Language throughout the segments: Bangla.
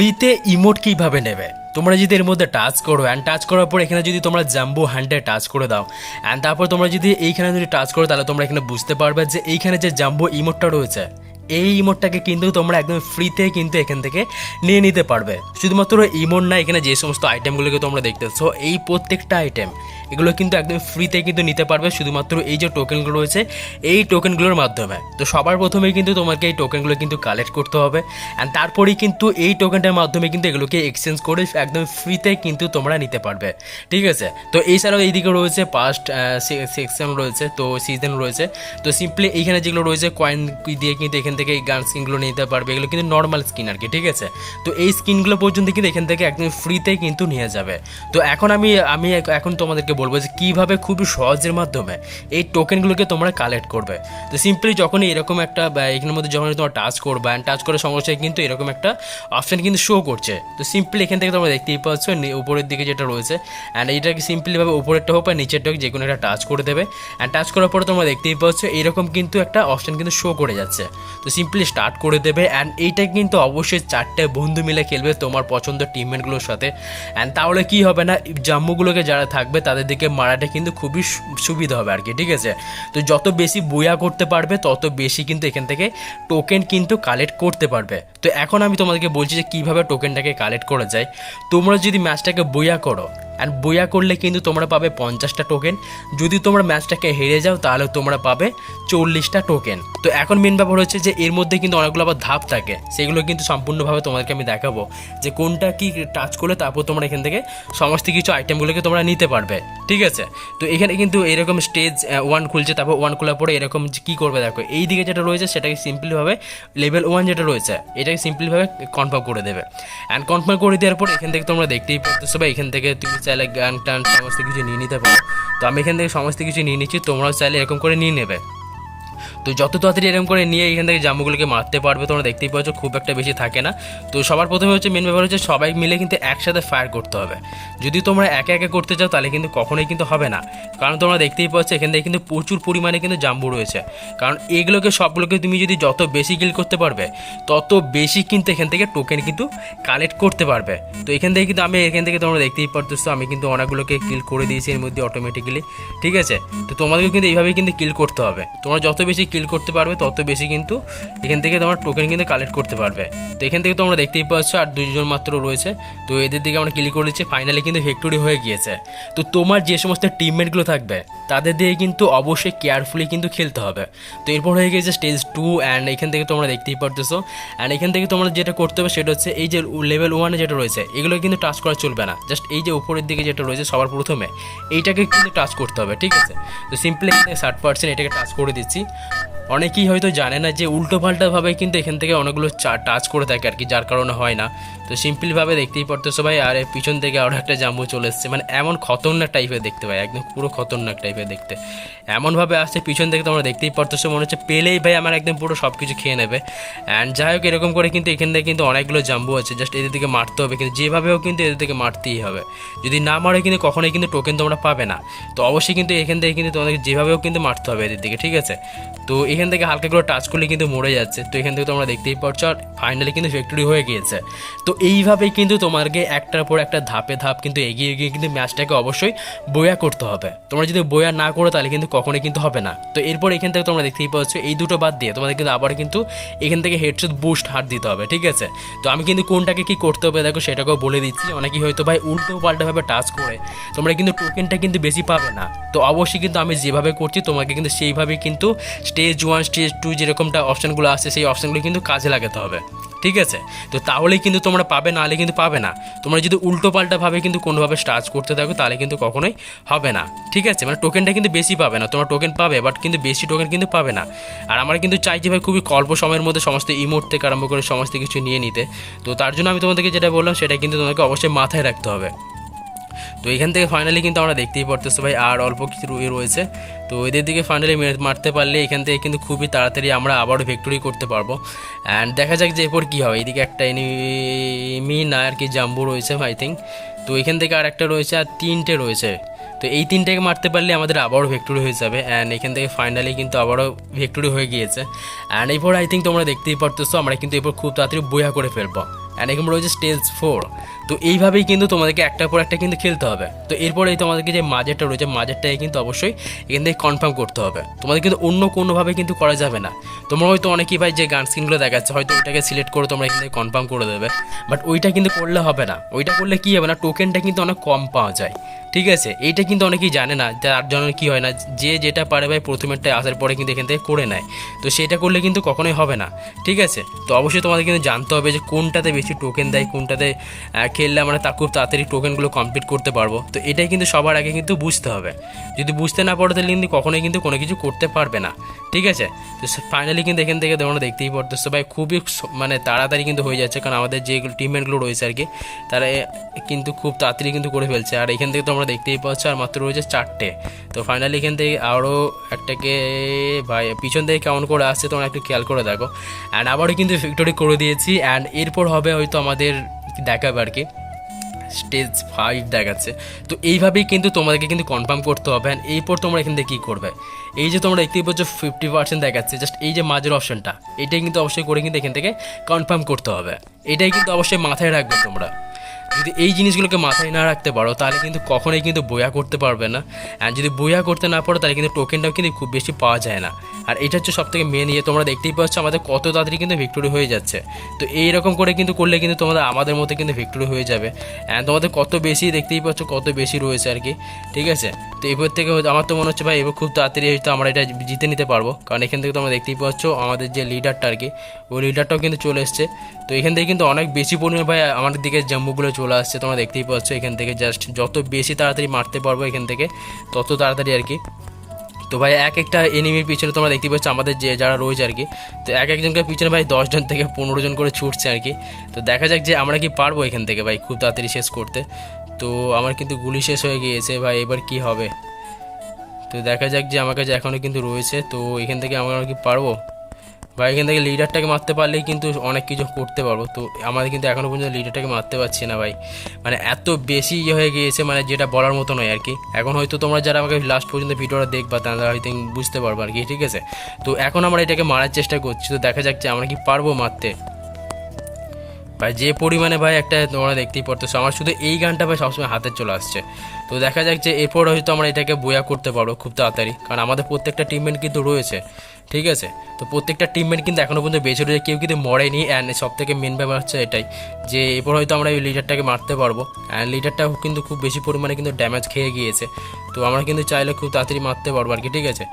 ফ্রিতে ইমোট কীভাবে নেবে? তোমরা যদি এর মধ্যে টাচ করো অ্যান্ড টাচ করার পর এখানে যদি তোমরা জাম্বো হ্যান্ডে টাচ করে দাও অ্যান্ড তারপর তোমরা যদি এইখানে যদি টাচ করো, তাহলে তোমরা এখানে বুঝতে পারবে যে এইখানে যে জাম্বো ইমোটটা রয়েছে, এই ইমোটটাকে কিন্তু তোমরা একদম ফ্রিতে কিন্তু এখান থেকে নিয়ে নিতে পারবে। শুধুমাত্র ইমোট না, এখানে যে সমস্ত আইটেমগুলোকে তোমরা দেখতেছো, এই প্রত্যেকটা আইটেম এগুলো কিন্তু একদম ফ্রিতে কিন্তু নিতে পারবে, শুধুমাত্র এই যে টোকেনগুলো রয়েছে, এই টোকেনগুলোর মাধ্যমে। তো সবার প্রথমেই কিন্তু তোমাকে এই টোকেনগুলো কিন্তু কালেক্ট করতে হবে। অ্যান্ড তারপরেই কিন্তু এই টোকেনটার মাধ্যমে কিন্তু এগুলোকে এক্সচেঞ্জ করে একদম ফ্রিতে কিন্তু তোমরা নিতে পারবে। ঠিক আছে? তো এছাড়াও এইদিকে রয়েছে পাস্ট সেকশন রয়েছে, তো সিজন রয়েছে। তো সিম্পলি এইখানে যেগুলো রয়েছে কয়েন দিয়ে কিন্তু এখান থেকে এই গান স্কিনগুলো নিতে পারবে। এগুলো কিন্তু নর্মাল স্কিন আর কি, ঠিক আছে? তো এই স্কিনগুলো পর্যন্ত কিন্তু এখান থেকে একদম ফ্রিতে কিন্তু নিয়ে যাবে। তো এখন আমি আমি এখন তোমাদেরকে বলব যে কীভাবে খুবই সহজের মাধ্যমে এই টোকেনগুলোকে তোমরা কালেক্ট করবে। তো সিম্পলি যখনই এরকম একটা এখানের মধ্যে যখন তোমরা টাচ করবে অ্যান্ড টাচ করার সঙ্গে সঙ্গে কিন্তু এরকম একটা অপশান কিন্তু শো করছে। তো সিম্পলি এখান থেকে তোমরা দেখতেই পাচ্ছ উপরের দিকে যেটা রয়েছে অ্যান্ড এইটাকে সিম্পলিভাবে উপরেরটা হোক বা নিচেরটা হোক যে কোনো একটা টাচ করে দেবে। অ্যান্ড টাচ করার পরে তোমরা দেখতেই পাচ্ছ, এরকম কিন্তু একটা অপশান কিন্তু শো করে যাচ্ছে। তো সিম্পলি স্টার্ট করে দেবে অ্যান্ড এইটা কিন্তু অবশ্যই চারটে বন্ধু মিলে খেলবে তোমার পছন্দের টিমমেটগুলোর সাথে। অ্যান্ড তাহলে কি হবে না জাম্মুগুলোকে যারা থাকবে, তাদের দিকে মারাটা কিন্তু খুবই সুবিধা হবে আর কি, ঠিক আছে? তো যত বেশি বইয়া করতে পারবে, তত বেশি কিন্তু এখান থেকে টোকেন কিন্তু কালেক্ট করতে পারবে। তো এখন আমি তোমাদেরকে বলছি যে কীভাবে টোকেনটাকে কালেক্ট করা যায়। তোমরা যদি ম্যাচটাকে বইয়া করো অ্যান্ড বইয়া করলে কিন্তু তোমরা পাবে পঞ্চাশটা টোকেন যদি তোমরা ম্যাচটাকে হেরে যাও, তাহলে তোমরা পাবে চল্লিশটা টোকেন তো এখন মেন ব্যাপার হচ্ছে যে, এর মধ্যে কিন্তু অনেকগুলো আবার ধাপ থাকে। সেগুলো কিন্তু সম্পূর্ণভাবে তোমাদেরকে আমি দেখাবো। যে কোনটা কি টাচ করলে, তারপর তোমরা এখান থেকে সমস্ত কিছু আইটেমগুলোকে তোমরা নিতে পারবে। ঠিক আছে? তো এখানে কিন্তু এরকম স্টেজ ওয়ান খুলছে, তারপর ওয়ান খোলার পরে এরকম কী করবে দেখো। এই দিকে যেটা রয়েছে, সেটাকে সিম্পলিভাবে লেভেল ওয়ান যেটা রয়েছে, এটাকে সিম্পলিভাবে কনফার্ম করে দেবে। অ্যান্ড কনফার্ম করে দেওয়ার পর এখান থেকে তোমরা দেখতেই পারতেছো বা এখান থেকে তুমি চাইলে গান টান সমস্ত কিছু নিয়ে নিতে পারো। তো আমি এখান থেকে সমস্ত কিছু নিয়ে নিচ্ছি, তোমরাও চাইলে এরকম করে নিয়ে নেবে। তো যত তাড়াতাড়ি এরকম করে নিয়ে এখান থেকে জাম্বুগুলোকে মারতে পারবে, তোমরা দেখতেই পাচ্ছ খুব একটা বেশি থাকে না। তো সবার প্রথমে হচ্ছে মেন ব্যাপার হচ্ছে সবাই মিলে কিন্তু একসাথে ফায়ার করতে হবে। যদি তোমরা একে একে করতে চাও, তাহলে কিন্তু কখনোই কিন্তু হবে না। কারণ তোমরা দেখতেই পাচ্ছ, এখান থেকে কিন্তু প্রচুর পরিমাণে কিন্তু জাম্বু রয়েছে। কারণ এগুলোকে, সবগুলোকে তুমি যদি যত বেশি কিল করতে পারবে, তত বেশি কিন্তু এখান থেকে টোকেন কিন্তু কালেক্ট করতে পারবে। তো এখান থেকে কিন্তু আমি, এখান থেকে তোমরা দেখতেই পারতেছো, আমি কিন্তু অনেকগুলোকে কিল করে দিয়েছি এর মধ্যে অটোমেটিক্যালি ঠিক আছে? তো তোমাদেরকে কিন্তু এইভাবেই কিন্তু কিল করতে হবে। তোমরা যত বেশি কিল করতে পারবে, তত বেশি কিন্তু এখান থেকে তোমার টোকেন কিন্তু কালেক্ট করতে পারবে। তো এখান থেকে তোমরা দেখতেই পাচ্ছ, আর দুজন মাত্র রয়েছে। তো এদের দিকে আমরা ক্লিক করে দিচ্ছি। ফাইনালি কিন্তু ভিক্টোরি হয়ে গিয়েছে। তো তোমার যে সমস্ত টিমমেটগুলো থাকবে তাদের দিয়ে কিন্তু অবশ্যই কেয়ারফুলি কিন্তু খেলতে হবে। তো এরপর হয়ে গেছে স্টেজ টু অ্যান্ড এখান থেকে তোমরা দেখতেই পারতেছো। অ্যান্ড এখান থেকে তোমরা যেটা করতে হবে সেটা হচ্ছে এই যে লেভেল ওয়ানে যেটা রয়েছে, এগুলো কিন্তু টাচ করা চলবে না। জাস্ট এই যে উপরের দিকে যেটা রয়েছে সবার প্রথমে, এইটাকে কিন্তু টাচ করতে হবে, ঠিক আছে? তো সিম্পলি ষাট পার্সেন্ট এটাকে টাচ করে দিচ্ছি। অনেকেই হয়তো জানে না যে উল্টো পাল্টাভাবে কিন্তু এখান থেকে অনেকগুলো চা টাচ করে থাকে আর কি, যার কারণে হয় না। তো সিম্পলভাবে দেখতেই পারতো সবাই, আর পিছন থেকে আরও একটা জাম্বু চলে এসছে। মানে এমন খতরনাক টাইপের দেখতে পাই একদম পুরো খতরনাক টাইপের দেখতে। এমনভাবে আসছে, পিছন থেকে তোমরা দেখতেই পারতেছো, মনে হচ্ছে পেলেই ভাই আমার একদম পুরো সব কিছু খেয়ে নেবে। অ্যান্ড যাই হোক, এরকম করে কিন্তু এখান থেকে কিন্তু অনেকগুলো জাম্বু আছে জাস্ট এদের দিকে মারতে হবে কিন্তু যেভাবেও কিন্তু এদের দিকে মারতেই হবে। যদি না মারে কিন্তু কখনোই কিন্তু টোকেন তোমরা পাবে না। তো অবশ্যই কিন্তু এখান থেকে কিন্তু তোমাদেরকে যেভাবেও কিন্তু মারতে হবে এদের দিকে, ঠিক আছে? তো এখান থেকে হালকা করে টাচ করলে কিন্তু মরে যাচ্ছে। তো এখান থেকে তোমরা দেখতেই পাচ্ছ, আর ফাইনালি কিন্তু ফ্যাক্টরি হয়ে গিয়েছে। তো এইভাবেই কিন্তু তোমাকে একটার পর একটা ধাপে ধাপ কিন্তু এগিয়ে গিয়ে কিন্তু ম্যাচটাকে অবশ্যই বয়া করতে হবে। তোমরা যদি বয়া না করো, তাহলে কিন্তু কখনোই কিন্তু হবে না। তো এরপর এখান থেকে তোমরা দেখতেই পাচ্ছ, এই দুটো বাদ দিয়ে তোমাদের কিন্তু আবার কিন্তু এখান থেকে হেডশট বুস্ট হার দিতে হবে, ঠিক আছে? তো আমি কিন্তু কোনটাকে কি করতে হবে, দেখো সেটাকেও বলে দিচ্ছি। অনেকেই হয়তো ভাই উল্টো পাল্টাভাবে টাচ করে, তোমরা কিন্তু টোকেনটা কিন্তু বেশি পাবে না। তো অবশ্যই কিন্তু আমি যেভাবে করছি, তোমাকে কিন্তু সেইভাবে কিন্তু স্টেজ ওয়ান স্টেজ টু যেরকমটা অপশানগুলো আছে, সেই অপশানগুলো কিন্তু কাজে লাগাতে হবে। ঠিক আছে? তো তাহলেই কিন্তু তোমরা পাবে, নাহলে কিন্তু পাবে না। তোমরা যদি উল্টো পাল্টাভাবে কিন্তু কোনোভাবে স্টার্চ করতে থাকো, তাহলে কিন্তু কখনোই হবে না। ঠিক আছে? মানে টোকেনটা কিন্তু বেশি পাবে না। তোমরা টোকেন পাবে বাট কিন্তু বেশি টোকেন কিন্তু পাবে না। আর আমরা কিন্তু চাই যে ভাই খুবই অল্প সময়ের মধ্যে সমস্ত ইমোট থেকে আরম্ভ করে সমস্ত কিছু নিয়ে নিতে। তো তার জন্য আমি তোমাদেরকে যেটা বললাম, সেটা কিন্তু তোমাকে অবশ্যই মাথায় রাখতে হবে। তো এখান থেকে ফাইনালি কিন্তু আমরা দেখতেই পারতেছো ভাই, আর অল্প কিছু রয়ে- রয়েছে। তো এদের দিকে ফাইনালি মারতে পারলে এখান থেকে কিন্তু খুবই তাড়াতাড়ি আমরা আবারও ভিক্টোরি করতে পারব। অ্যান্ড দেখা যাক যে এরপর কী হবে এদিকে একটা এনিমি না, আর কি জাম্বু রয়েছে আই থিঙ্ক তো এখান থেকে আর একটা রয়েছে আর তিনটে রয়েছে। তো এই তিনটাকে মারতে পারলে আমাদের আবারও ভিক্টোরি হয়ে যাবে। অ্যান্ড এখান থেকে ফাইনালি কিন্তু আবারও ভিক্টোরি হয়ে গিয়েছে। অ্যান্ড এরপর আই থিঙ্ক তোমরা দেখতেই পারতেছো, আমরা কিন্তু এরপর খুব তাড়াতাড়ি বইয়া করে ফেলব। অ্যান্ড এরকম রয়েছে স্টেজ ফোর তো এইভাবেই কিন্তু তোমাদেরকে একটার পর একটা কিন্তু খেলতে হবে। তো এরপরেই তোমাদেরকে যে মাজারটা রয়েছে মাজারটাকে কিন্তু অবশ্যই এখান থেকে কনফার্ম করতে হবে। তোমাদের কিন্তু অন্য কোনোভাবে কিন্তু করা যাবে না। তোমরা হয়তো অনেকেই ভাই যে গান স্ক্রিনগুলো দেখাচ্ছে, হয়তো ওইটাকে সিলেক্ট করে তোমরা এখান থেকে কনফার্ম করে দেবে। বাট ওইটা কিন্তু করলে হবে না। ওইটা করলে কী হবে না? টোকেনটা কিন্তু অনেক কম পাওয়া যায়। ঠিক আছে, এইটা কিন্তু অনেকেই জানে না, তার জন্য কি হয় না, যে যেটা পারে ভাই প্রথমেরটা আসার পরে কিন্তু এখান থেকে করে নেয়। তো সেটা করলে কিন্তু কখনোই হবে না, ঠিক আছে? তো অবশ্যই তোমাদের কিন্তু জানতে হবে যে কোনটাতে বেশি টোকেন দেয়, কোনটাতে খেললে আমরা তা খুব তাড়াতাড়ি টোকেনগুলো কমপ্লিট করতে পারব। তো এটাই কিন্তু সবার আগে কিন্তু বুঝতে হবে। যদি বুঝতে না পারো তাহলে কিন্তু কখনোই কিন্তু কোনো কিছু করতে পারবে না, ঠিক আছে? তো ফাইনালি কিন্তু এখান থেকে তোমরা দেখতেই পারতেছো ভাই, খুবই মানে তাড়াতাড়ি কিন্তু হয়ে যাচ্ছে, কারণ আমাদের যে টিমমেটগুলো রয়েছে আর কি, তারা কিন্তু খুব তাড়াতাড়ি কিন্তু করে ফেলছে। আর এখান থেকে তোমরা দেখতেই পাচ্ছ, আর মাত্র রয়েছে চারটে। তো ফাইনালি এখান থেকে আরও একটাকে, ভাই, পিছন থেকে কেমন করে আসছে তোমরা একটু খেয়াল করে দেখো। অ্যান্ড আবারও কিন্তু ভিক্টোরি করে দিয়েছি অ্যান্ড এরপর হবে হয়তো আমাদের দেখাবে আর কি। স্টেজ ফাইভ দেখাচ্ছে। তো এইভাবেই কিন্তু তোমাদেরকে কিন্তু কনফার্ম করতে হবে অ্যান্ড এরপর তোমরা এখান থেকে কী করবে? এই যে তোমরা দেখতেই পাচ্ছ ফিফটি পার্সেন্ট দেখাচ্ছে। জাস্ট এই যে মাঝের অপশনটা এটাই কিন্তু অবশ্যই করে কিন্তু এখান থেকে কনফার্ম করতে হবে। এটাই কিন্তু অবশ্যই মাথায় রাখবে তোমরা। যদি এই জিনিসগুলোকে মাথায় না রাখতে পারো, তাহলে কিন্তু কখনোই কিন্তু বয়া করতে পারবে না। অ্যান্ড যদি বয়া করতে না পারো, তাহলে কিন্তু টোকেনটাও কিন্তু খুব বেশি পাওয়া যায় না। আর এটা হচ্ছে সব থেকে মেন ইয়ে তোমরা দেখতেই পাচ্ছ আমাদের কত তাড়াতাড়ি কিন্তু ভিক্টোরি হয়ে যাচ্ছে। তো এইরকম করে কিন্তু করলে কিন্তু তোমাদের আমাদের মতো কিন্তু ভিক্টোরি হয়ে যাবে। অ্যান্ড তোমাদের কত বেশি, দেখতেই পাচ্ছ কত বেশি রয়েছে আর কি। ঠিক আছে? তো এবার থেকে আমার তো মনে হচ্ছে, ভাই, এবার খুব তাড়াতাড়ি হয়তো আমরা এটা জিতে নিতে পারব। কারণ এখান থেকে তোমরা দেখতেই পাচ্ছ আমাদের যে লিডারটা আর কি, ওই লিডারটাও কিন্তু চলে এসছে। তো এখান থেকে কিন্তু অনেক বেশি পরিমাণে, ভাই, আমাদের দিকে জাম্বুগুলো চলে আসছে, তোমরা দেখতেই পাচ্ছ এখান থেকে জাস্ট যত বেশি তাড়াতাড়ি মারতে পারব এখান থেকে, তত তাড়াতাড়ি আর কি। তো ভাই, এক একটা এনিমির পিছনে তোমরা দেখতে পাচ্ছ আমাদের যে যারা রয়েছে আর কি, তো এক একজনকে পিছনে ভাই দশজন থেকে পনেরো জন করে ছুটছে আর কি। তো দেখা যাক যে আমরা কি পারব এখান থেকে ভাই খুব তাড়াতাড়ি শেষ করতে। তো আমার কিন্তু গুলি শেষ হয়ে গিয়েছে ভাই, এবার কি হবে? তো দেখা যাক যে আমার কাছে এখনও কিন্তু রয়েছে, তো এখান থেকে আমরা কি পারব? ভাই এখান থেকে লিডারটাকে মারতে পারলেই কিন্তু অনেক কিছু করতে পারব। তো আমাদের কিন্তু এখনও পর্যন্ত লিডারটাকে মারতে পারছি না ভাই। মানে এত বেশি ইয়ে হয়ে গিয়েছে মানে যেটা বলার মতো নয় আর কি। এখন হয়তো তোমরা যারা আমাকে লাস্ট পর্যন্ত ভিডিওটা দেখবা, তারা হয়তো বুঝতে পারব আর কি, ঠিক আছে? তো এখন আমরা এটাকে মারার চেষ্টা করছি। তো দেখা যাচ্ছে আমরা কি পারব মারতে। ভাই, যে পরিমাণে ভাই একটা তোমরা দেখতেই পারতেছো, আমার শুধু এই গানটা ভাই সবসময় হাতে চলে আসছে। তো দেখা যাক যে এরপর হয়তো আমরা এটাকে বয়া করতে পারব খুব তাড়াতাড়ি, কারণ আমাদের প্রত্যেকটা টিমমেন্ট কিন্তু রয়েছে, ঠিক আছে? তো প্রত্যেকটা টিমমেন্ট কিন্তু এখনও পর্যন্ত বেঁচে রয়েছে, কেউ কিন্তু মরেনি অ্যান্ড সব থেকে মেন ব্যাপার হচ্ছে এটাই, যে এরপর হয়তো আমরা এই লিডারটাকে মারতে পারব অ্যান্ড লিডারটা কিন্তু খুব বেশি পরিমাণে কিন্তু ড্যামেজ খেয়ে গিয়েছে। তো আমরা কিন্তু চাইলে খুব তাড়াতাড়ি মারতে পারব আর কি, ঠিক আছে?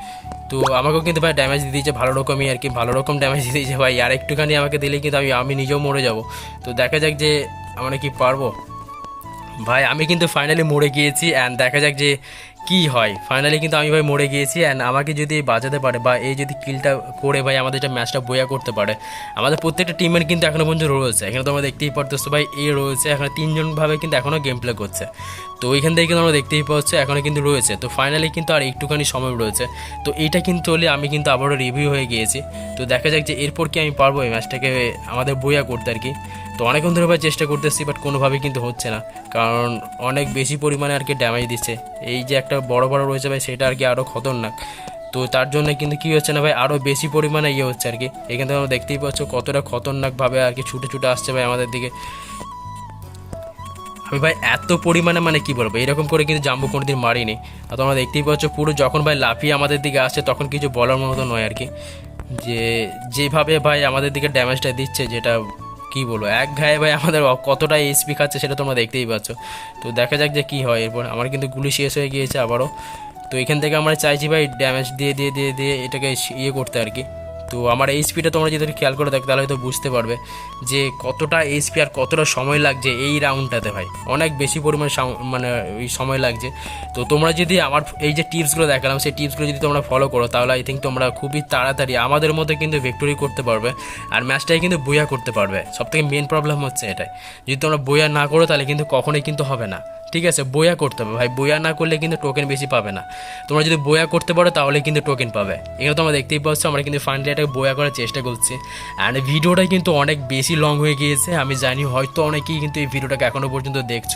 তো আমাকেও কিন্তু ভাই ড্যামেজ দিয়ে দিয়েছে, ভালো রকমই আর কি, ভালো রকম ড্যামেজ দিয়ে দিয়েছে ভাই, আর একটুখানি আমাকে দিলেই কিন্তু আমি আমি নিজেও মরে যাব। তো দেখা যাক যে আমরা কি পারব। ভাই, আমি কিন্তু ফাইনালি মরে গিয়েছি অ্যান্ড দেখা যাক যে কি হয়। ফাইনালি কিন্তু আমি ভাই মরে গিয়েছি অ্যান্ড আমাকে যদি বাঁচাতে পারে বা এই যদি কিলটা করে ভাই আমাদের যে ম্যাচটা বয়া করতে পারে, আমাদের প্রত্যেকটা টিমের কিন্তু এখনও পর্যন্ত রয়েছে। এখানে তোমরা দেখতেই পারতেছো ভাই, এ রয়েছে, এখানে তিনজনভাবে কিন্তু এখনও গেম প্লে করছে। তো ওইখান থেকে কিন্তু আমরা দেখতেই পাচ্ছি এখনও কিন্তু রয়েছে। তো ফাইনালি কিন্তু আর একটুখানি সময় রয়েছে। তো এইটা কিন্তু হলে আমি কিন্তু আবারও রিভিউ হয়ে গিয়েছি। তো দেখা যাক যে এরপর কি আমি পারব এই ম্যাচটাকে আমাদের বইয়া করতে আর কি। তো অনেকক্ষণ ধরে ভাই চেষ্টা করতেছি বাট কোনোভাবেই কিন্তু হচ্ছে না। কারণ অনেক বেশি পরিমাণে আর কি ড্যামেজ দিচ্ছে। এই যে একটা বড় বড় রয়েছে ভাই, সেটা আর কি আরও খতরনাক। তো তার জন্য কিন্তু কী হচ্ছে না ভাই আরও বেশি পরিমাণে ইয়ে হচ্ছে আর কি। এখান থেকে আমরা দেখতেই পাচ্ছ কতটা খতরনাকভাবে আর কি ছুটে ছুটে আসছে ভাই আমাদের দিকে। আমি ভাই এত পরিমাণে মানে কি বলব, এরকম করে কিন্তু জাম্বু কোনোদিন মারিনি। আর তোমরা দেখতেই পাচ্ছ পুরো যখন ভাই লাফিয়ে আমাদের দিকে আসছে, তখন কিছু বলার মতো নয় আর কি। যে যেভাবে ভাই আমাদের দিকে ড্যামেজটা দিচ্ছে, যেটা কি বলব? এক ঘায়ে ভাই আমাদের কতটা এইচপি খাচ্ছে সেটা তোমরা দেখতেই পাচ্ছ। তো দেখা যাক যে কী হয়। এরপর আমার কিন্তু গুলি শেষ হয়ে গিয়েছে আবারও। তো এখান থেকে আমরা চাইছি ভাই ড্যামেজ দিয়ে দিয়ে দিয়ে দিয়ে এটাকে ইয়ে করতে আর কি। তো আমার এইচপিটা তোমরা যদি খেয়াল করে দেখো, তাহলে হয়তো বুঝতে পারবে যে কতটা এইচপি আর কতটা সময় লাগছে এই রাউন্ডটাতে ভাই। অনেক বেশি পরিমাণে মানে ওই সময় লাগছে। তো তোমরা যদি আমার এই যে টিপসগুলো দেখালাম, সেই টিপসগুলো যদি তোমরা ফলো করো, তাহলে আই থিঙ্ক তোমরা খুবই তাড়াতাড়ি আমাদের মধ্যে কিন্তু ভিক্টোরি করতে পারবে আর ম্যাচটাই কিন্তু বইয়া করতে পারবে। সব থেকে মেন প্রবলেম হচ্ছে এটাই। যদি তোমরা বইয়া না করো, তাহলে কিন্তু কখনোই কিন্তু হবে না। ঠিক আছে, বইয়া করতে হবে। ভাই, বইয়া না করলে কিন্তু টোকেন বেশি পাবে না। তোমরা যদি বইয়া করতে পারো, তাহলে কিন্তু টোকেন পাবে। এখানে তোমরা দেখতেই পাচ্ছ, আমরা কিন্তু ফাইনালি এটাকে বইয়া করার চেষ্টা করছি। অ্যান্ড ভিডিওটা কিন্তু অনেক বেশি লং হয়ে গিয়েছে। আমি জানি হয়তো অনেকেই কিন্তু এই ভিডিওটাকে এখনও পর্যন্ত দেখছ।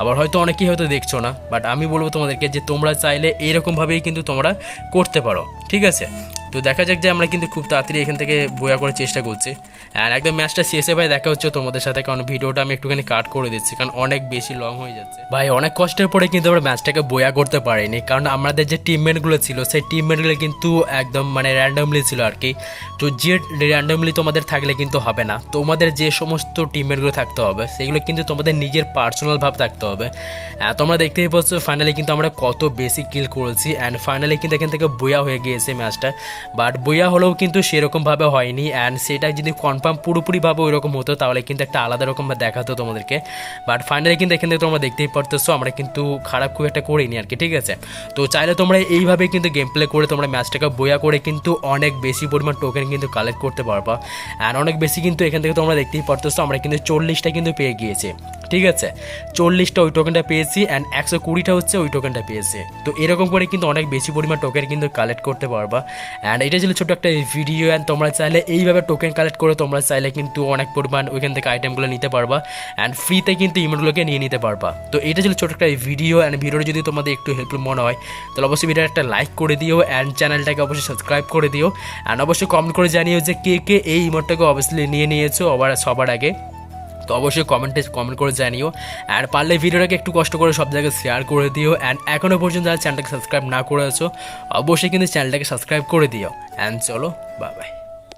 আবার হয়তো অনেকেই হয়তো দেখছ না। বাট আমি বলব তোমাদেরকে যে, তোমরা চাইলে এইরকমভাবেই কিন্তু তোমরা করতে পারো। ঠিক আছে? তো দেখা যাক যে, আমরা কিন্তু খুব তাড়াতাড়ি এখান থেকে বয়া করার চেষ্টা করছি। অ্যান্ড একদম ম্যাচটা শেষে ভাই দেখা হচ্ছে তোমাদের সাথে কারণ ভিডিওটা আমি একটুখানি কাট করে দিচ্ছি কারণ অনেক বেশি লং হয়ে যাচ্ছে। ভাই অনেক কষ্টের পরে কিন্তু আমরা ম্যাচটাকে বয়া করতে পারিনি কারণ আমাদের যে টিমমেটগুলো ছিল সেই টিমমেটগুলো কিন্তু একদম মানে র্যান্ডমলি ছিল আর কি। তো যে র্যান্ডমলি তোমাদের থাকলে কিন্তু হবে না। তোমাদের যে সমস্ত টিমমেটগুলো থাকতে হবে সেগুলো কিন্তু তোমাদের নিজের পার্সোনাল ভাব থাকতে হবে। আহ, তোমরা দেখতেই পাচ্ছ ফাইনালি কিন্তু আমরা কত বেশি কিল করেছি অ্যান্ড ফাইনালি কিন্তু এখান থেকে বইয়া হয়ে গিয়েছে ম্যাচটা বাট বইয়া হলেও কিন্তু সেরকমভাবে হয়নি অ্যান্ড সেটা যদি কনফার্ম পুরোপুরিভাবে ওই রকম হতো, তাহলে কিন্তু একটা আলাদা রকম দেখাতো তোমাদেরকে। বাট ফাইনালি কিন্তু এখান থেকে তোমরা দেখতেই পারতেছো, আমরা কিন্তু খারাপ খুব একটা করিনি আর কি, ঠিক আছে? তো চাইলে তোমরা এইভাবে কিন্তু গেম প্লে করে তোমরা ম্যাচটাকে বইয়া করে কিন্তু অনেক বেশি পরিমাণ টোকেন কিন্তু কালেক্ট করতে পারবা। অ্যান্ড অনেক বেশি কিন্তু এখান থেকে তোমরা দেখতেই পারতেছো, আমরা কিন্তু চল্লিশটা কিন্তু পেয়ে গিয়েছি। ঠিক আছে? চল্লিশটা ওই টোকেনটা পেয়েছি অ্যান্ড একশো কুড়িটা হচ্ছে ওই টোকেনটা পেয়েছি। তো এরকম করে কিন্তু অনেক বেশি পরিমাণ টোকেন কিন্তু কালেক্ট করতে পারবা। অ্যান্ড এটা ছিল ছোটো একটা ভিডিও অ্যান্ড তোমরা চাইলে এইভাবে টোকেন কালেক্ট করে তোমরা চাইলে কিন্তু অনেক পরিমাণ ওইখান থেকে আইটেমগুলো নিতে পারবা। অ্যান্ড ফ্রিতে কিন্তু ইমেলগুলোকে নিয়ে নিতে পারবা। তো এটা ছিল ছোটো একটা ভিডিও অ্যান্ড ভিডিওটা যদি তোমাদের একটু হেল্পফুল মনে হয়, তাহলে অবশ্যই ভিডিওটা একটা লাইক করে দিও অ্যান্ড চ্যানেলটাকে অবশ্যই সাবস্ক্রাইব করে দিও। অ্যান্ড অবশ্যই কমেন্ট করে জানিও যে কে কে এই ইমোটটাকে অবশ্যই নিয়ে নিয়েছো আবার সবার আগে। তো অবশ্যই কমেন্টে কমেন্ট করে জানিও। অ্যান্ড পারলে ভিডিওটাকে একটু কষ্ট করে সব জায়গায় শেয়ার করে দিও। অ্যান্ড এখনও পর্যন্ত যারা চ্যানেলটাকে সাবস্ক্রাইব না করে আছো, অবশ্যই কিন্তু চ্যানেলটাকে সাবস্ক্রাইব করে দিও। অ্যান্ড চলো বাবাই বাই